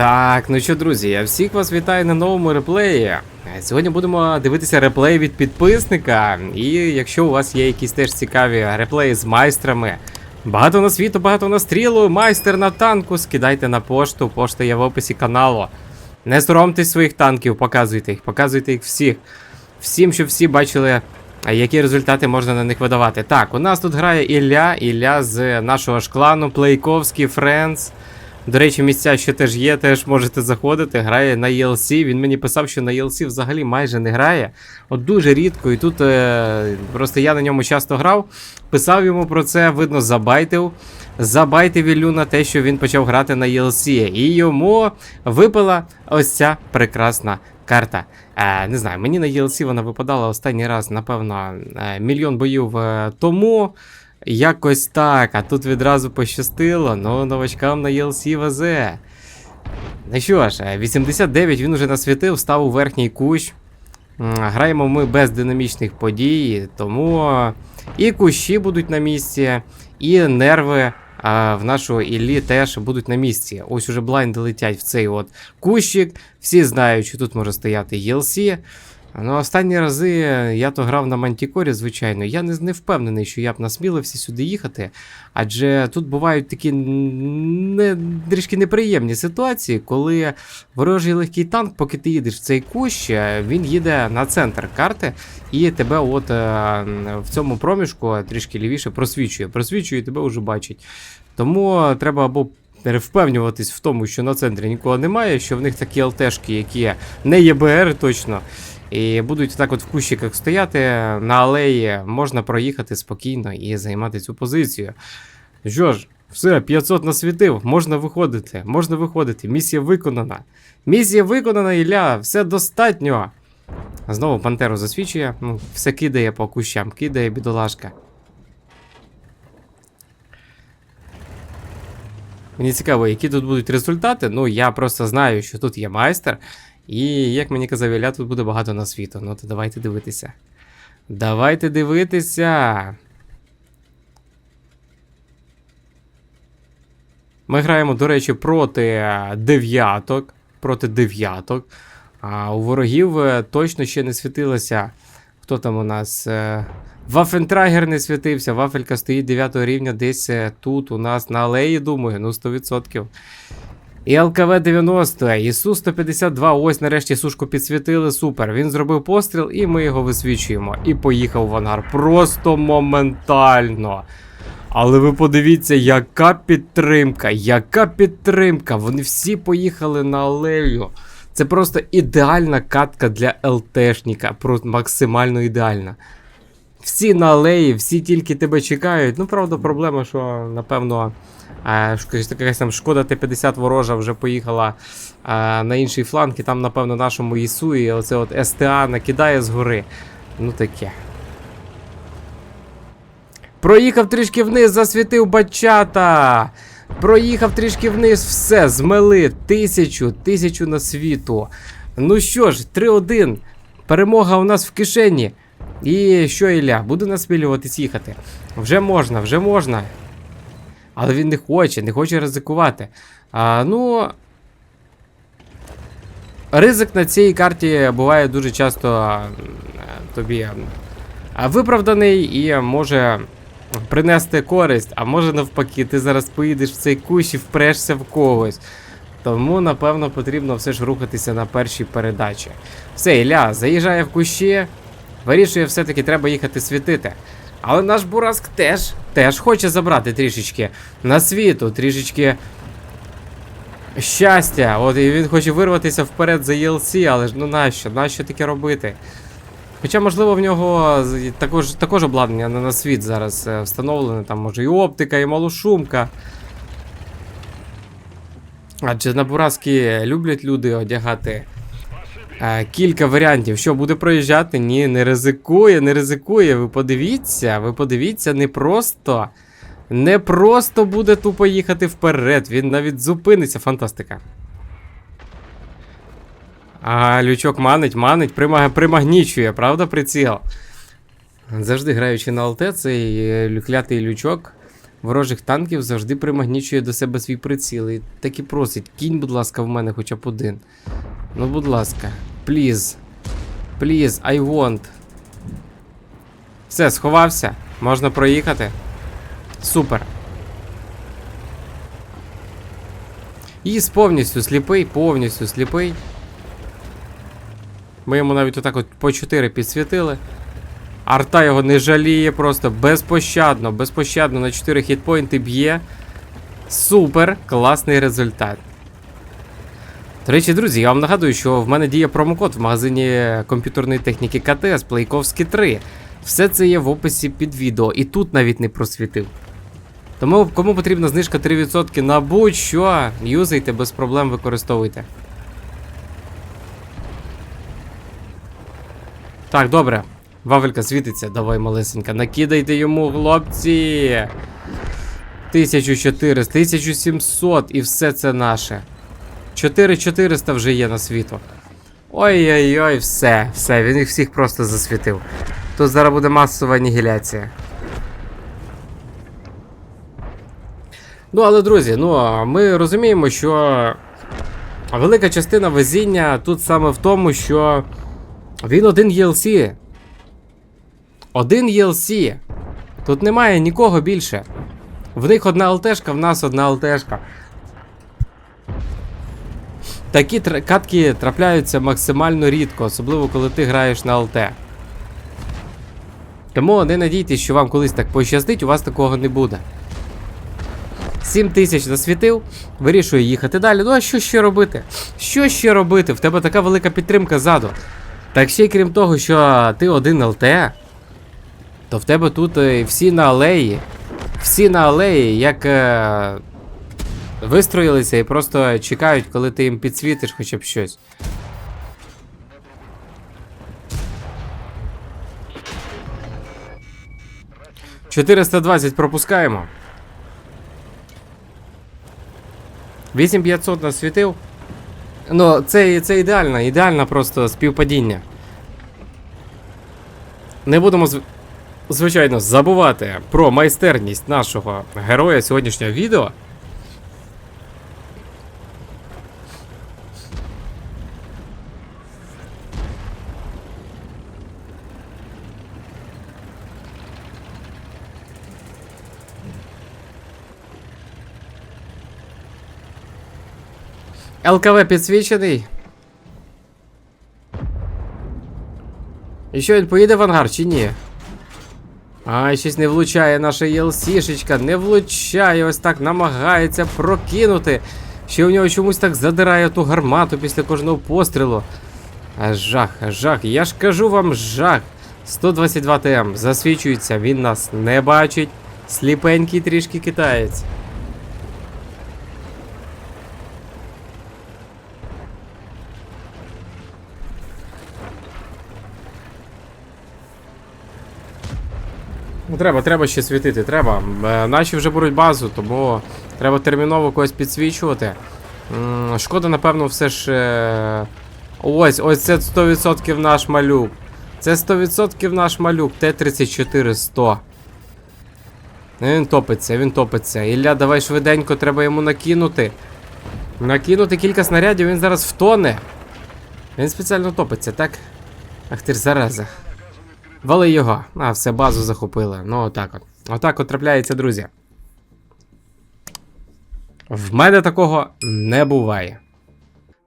Так, ну що, друзі, я всіх вас вітаю на новому реплеї. Сьогодні будемо дивитися реплей від підписника. І якщо у вас є якісь теж цікаві реплеї з майстрами, багато на світу, багато на стрілу, майстер на танку, скидайте на пошту, пошта є в описі каналу. Не соромтесь своїх танків, показуйте їх, показуйте їх всіх. Всім, щоб всі бачили, які результати можна на них видавати. Так, у нас тут грає Ілля, Ілля з нашого ж клану, Плейковський, Френдс. До речі, місця ще теж є, теж можете заходити. Грає на ELC. Він мені писав, що на ELC взагалі майже не грає. От дуже рідко. І тут е, просто я на ньому часто грав. Писав йому про це, видно, забайтив. Забайтив Іллю на те, що він почав грати на ELC. І йому випала ось ця прекрасна карта. Е, не знаю, мені на ELC вона випадала останній раз, напевно, е, мільйон боїв е, тому. Якось так, а тут відразу пощастило, ну новачкам на ELC везе. Ну що ж, е, 89 він уже насвітив, став у верхній кущ. Граємо ми без динамічних подій, тому і кущі будуть на місці, і нерви а, в нашого Іллі теж будуть на місці. Ось уже блайнди летять в цей от кущик. Всі знають, що тут може стояти ELC. Ну, останні рази я то грав на Мантікорі, звичайно. Я не, не впевнений, що я б насмілився сюди їхати. Адже тут бувають такі не, трішки неприємні ситуації, коли ворожий легкий танк, поки ти їдеш в цей кущ, е, він їде на центр карти і тебе от е, в цьому проміжку трішки лівіше просвічує. Просвічує і тебе вже бачить. Тому треба або впевнюватись в тому, що на центрі нікого немає, що в них такі ЛТшки, які не ЄБР точно. І будуть так от в кущиках стояти на алеї, можна проїхати спокійно і займати цю позицію. Що ж, все, 500 насвітив, можна виходити, можна виходити. Місія виконана. Місія виконана, Ілля, все достатньо. Знову Пантеру засвічує, ну, все кидає по кущам, кидає бідолашка. Мені цікаво, які тут будуть результати. Ну, я просто знаю, що тут є майстер. І як мені казав Ілля, тут буде багато на світу. Ну то давайте дивитися. Давайте дивитися. Ми граємо, до речі, проти дев'яток. Проти дев'яток. А у ворогів е, точно ще не світилося. Хто там у нас? Е, Вафентрагер не світився. Вафелька стоїть 9 рівня десь е, тут, у нас на алеї, думаю, ну 100%. І ЛКВ 90, і Су-152, ось нарешті сушку підсвітили, супер. Він зробив постріл, і ми його висвічуємо. І поїхав в ангар. Просто моментально. Але ви подивіться, яка підтримка, яка підтримка. Вони всі поїхали на алею. Це просто ідеальна катка для ЛТшника, просто максимально ідеальна. Всі на алеї, всі тільки тебе чекають. Ну, правда, проблема, що, напевно, е, якась там шкода Т-50 ворожа вже поїхала е, на інший фланг, і там, напевно, нашому ІСУ, і оце от СТА накидає згори. Ну таке. Проїхав трішки вниз, засвітив бачата. Проїхав трішки вниз, все, змели. Тисячу, тисячу на світу. Ну що ж, 3-1. Перемога у нас в кишені. І що, Ілля, буду насмілюватись їхати. Вже можна, вже можна. Але він не хоче, не хоче ризикувати. А, ну. Ризик на цій карті буває дуже часто е, тобі виправданий і може принести користь, а може навпаки, ти зараз поїдеш в цей кущ і впрешся в когось. Тому, напевно, потрібно все ж рухатися на першій передачі. Все, Ілля, заїжджає в кущі, вирішує, все-таки треба їхати світити. Але наш Бураск теж, теж хоче забрати трішечки на світу, трішечки щастя. От і він хоче вирватися вперед за ELC, але ж ну нащо? Нащо таке робити? Хоча, можливо, в нього також, також обладнання на, світ зараз е, встановлене, там може і оптика, і малошумка. Адже на Бураски люблять люди одягати кілька варіантів. Що буде проїжджати? Ні, не ризикує, не ризикує. Ви подивіться, ви подивіться, не просто. Не просто буде тупо їхати вперед. Він навіть зупиниться. Фантастика. А, лючок манить, манить, примаг... примагнічує, правда, приціл? Завжди граючи на ЛТ, цей е, клятий лючок ворожих танків завжди примагнічує до себе свій приціл. І так і просить, кінь, будь ласка, в мене хоча б один. Ну, будь ласка, please. Please, I want. Все, сховався. Можна проїхати. Супер. Іс повністю сліпий, повністю сліпий. Ми йому навіть отак от по 4 підсвітили. Арта його не жаліє, просто безпощадно, безпощадно на 4 хітпойнти б'є. Супер, класний результат. До речі, друзі, я вам нагадую, що в мене діє промокод в магазині комп'ютерної техніки КТС Плейковські 3. Все це є в описі під відео, і тут навіть не просвітив. Тому кому потрібна знижка 3% на будь-що, юзайте без проблем використовуйте. Так, добре. Вавелька світиться, давай, малесенька. Накидайте йому, хлопці. 1400, 1700 і все це наше. 4400 вже є на світу. Ой-ой-ой, все, все, він їх всіх просто засвітив. Тут зараз буде масова анігіляція. Ну, але, друзі, ну, ми розуміємо, що велика частина везіння тут саме в тому, що він один ELC. Один ELC. Тут немає нікого більше. В них одна ЛТшка, в нас одна ЛТшка. Такі катки трапляються максимально рідко, особливо коли ти граєш на ЛТ. Тому не надійтесь, що вам колись так пощастить, у вас такого не буде. 7 тисяч засвітив, вирішує їхати далі. Ну а що ще робити? Що ще робити? В тебе така велика підтримка ззаду. Так ще й крім того, що ти один ЛТ, то в тебе тут е, всі на алеї. Всі на алеї, як е, вистроїлися і просто чекають, коли ти їм підсвітиш хоча б щось. «420 пропускаємо. 8500 нас світив. Ну, це, це ідеально, ідеально просто співпадіння. Не будемо, звичайно, забувати про майстерність нашого героя сьогоднішнього відео. ЛКВ підсвічений. І що він поїде в ангар чи ні? Ай, щось не влучає наша ЄЛСішечка, не влучає, ось так намагається прокинути. Ще у нього чомусь так задирає ту гармату після кожного пострілу. А жах, жах, я ж кажу вам жах. 122 ТМ засвічується, він нас не бачить. Сліпенький трішки китаєць. Ну, треба, треба ще світити, треба. Е, Наші вже беруть базу, тому треба терміново когось підсвічувати. Шкода, напевно, все ж. е, Ось, ось це 100% наш малюк. Це 100% наш малюк. Т-34-100. Ну, Він топиться, він топиться. Ілля, давай швиденько, треба йому накинути. Накинути кілька снарядів, він зараз втоне. Він спеціально топиться, так? Ах ти ж зараза. Вали його. А, все, базу захопили. Ну, отак от. Отак от трапляється, друзі. В мене такого не буває.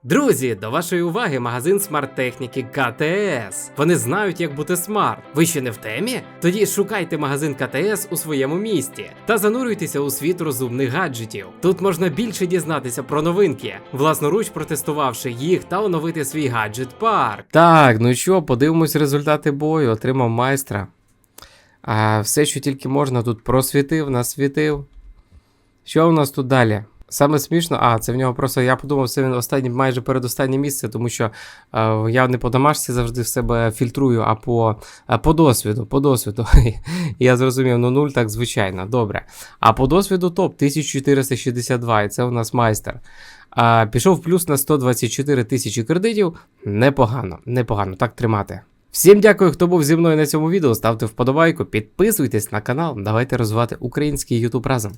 Друзі, до вашої уваги магазин смарт-техніки КТС. Вони знають, як бути смарт. Ви ще не в темі? Тоді шукайте магазин КТС у своєму місті та занурюйтеся у світ розумних гаджетів. Тут можна більше дізнатися про новинки, власноруч протестувавши їх та оновити свій гаджет парк. Так, ну що, подивимось результати бою. Отримав майстра. А все, що тільки можна, тут просвітив, насвітив. Що у нас тут далі? Саме смішно, а, це в нього просто. Я подумав, це він останнє, майже передостаннє місце, тому що е, я не по домашці завжди в себе фільтрую, а по, а по досвіду. По досвіду. я зрозумів, ну нуль, так звичайно, добре. А по досвіду топ 1462, і це у нас майстер. А, пішов плюс на 124 тисячі кредитів. Непогано, непогано, так тримати. Всім дякую, хто був зі мною на цьому відео. Ставте вподобайку, підписуйтесь на канал. Давайте розвивати український YouTube разом.